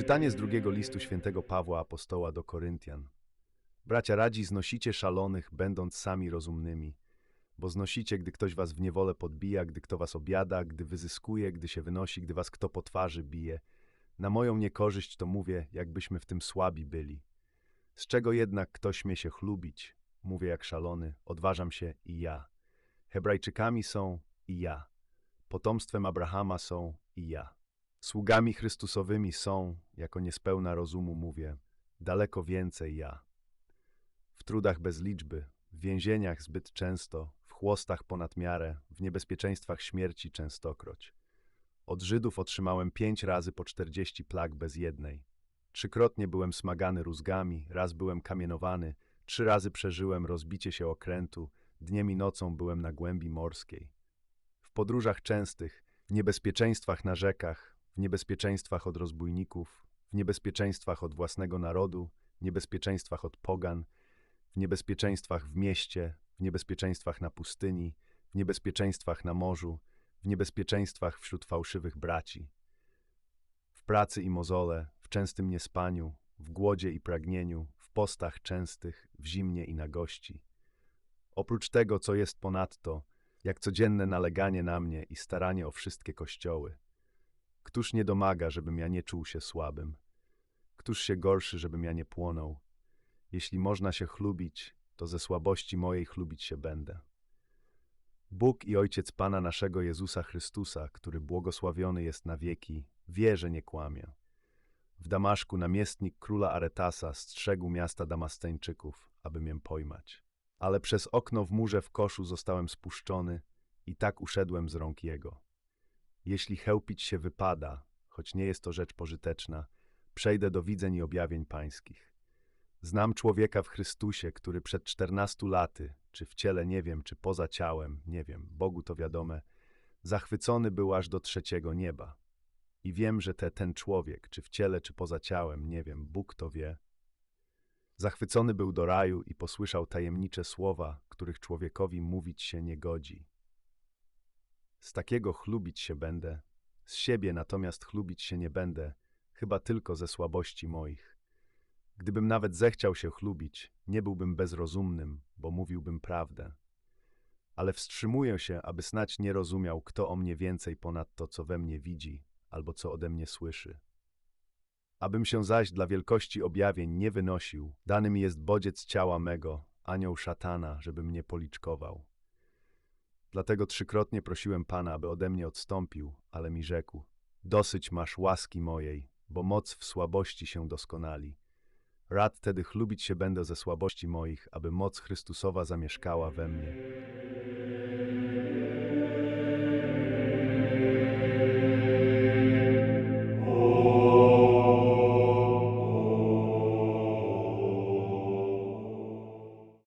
Czytanie z drugiego listu świętego Pawła Apostoła do Koryntian. Bracia radzi, znosicie szalonych, będąc sami rozumnymi, bo znosicie, gdy ktoś was w niewolę podbija, gdy kto was obiada, gdy wyzyskuje, gdy się wynosi, gdy was kto po twarzy bije. Na moją niekorzyść to mówię, jakbyśmy w tym słabi byli. Z czego jednak ktoś śmie się chlubić? Mówię jak szalony, odważam się i ja. Hebrajczykami są i ja. Potomstwem Abrahama są i ja. Sługami Chrystusowymi są, jako niespełna rozumu mówię, daleko więcej ja. W trudach bez liczby, w więzieniach zbyt często, w chłostach ponad miarę, w niebezpieczeństwach śmierci częstokroć. Od Żydów otrzymałem pięć razy po czterdzieści plag bez jednej. Trzykrotnie byłem smagany rózgami, raz byłem kamienowany, trzy razy przeżyłem rozbicie się okrętu, dniem i nocą byłem na głębi morskiej. W podróżach częstych, niebezpieczeństwach na rzekach, w niebezpieczeństwach od rozbójników, w niebezpieczeństwach od własnego narodu, niebezpieczeństwach od pogan, w niebezpieczeństwach w mieście, w niebezpieczeństwach na pustyni, w niebezpieczeństwach na morzu, w niebezpieczeństwach wśród fałszywych braci. W pracy i mozole, w częstym niespaniu, w głodzie i pragnieniu, w postach częstych, w zimnie i nagości. Oprócz tego, co jest ponadto, jak codzienne naleganie na mnie i staranie o wszystkie kościoły. Któż nie domaga, żebym ja nie czuł się słabym? Któż się gorszy, żebym ja nie płonął? Jeśli można się chlubić, to ze słabości mojej chlubić się będę. Bóg i Ojciec Pana naszego Jezusa Chrystusa, który błogosławiony jest na wieki, wie, że nie kłamie. W Damaszku namiestnik króla Aretasa strzegł miasta Damasteńczyków, aby mię pojmać. Ale przez okno w murze w koszu zostałem spuszczony i tak uszedłem z rąk jego. Jeśli chełpić się wypada, choć nie jest to rzecz pożyteczna, przejdę do widzeń i objawień pańskich. Znam człowieka w Chrystusie, który przed czternastu laty, czy w ciele nie wiem, czy poza ciałem, nie wiem, Bogu to wiadome, zachwycony był aż do trzeciego nieba. I wiem, że te, ten człowiek, czy w ciele, czy poza ciałem, nie wiem, Bóg to wie, zachwycony był do raju i posłyszał tajemnicze słowa, których człowiekowi mówić się nie godzi. Z takiego chlubić się będę, z siebie natomiast chlubić się nie będę, chyba tylko ze słabości moich. Gdybym nawet zechciał się chlubić, nie byłbym bezrozumnym, bo mówiłbym prawdę. Ale wstrzymuję się, aby snać nie rozumiał, kto o mnie więcej ponad to, co we mnie widzi, albo co ode mnie słyszy. Abym się zaś dla wielkości objawień nie wynosił, dany mi jest bodziec ciała mego, anioł szatana, żeby mnie policzkował. Dlatego trzykrotnie prosiłem Pana, aby ode mnie odstąpił, ale mi rzekł: Dosyć masz łaski mojej, bo moc w słabości się doskonali. Rad tedy chlubić się będę ze słabości moich, aby moc Chrystusowa zamieszkała we mnie.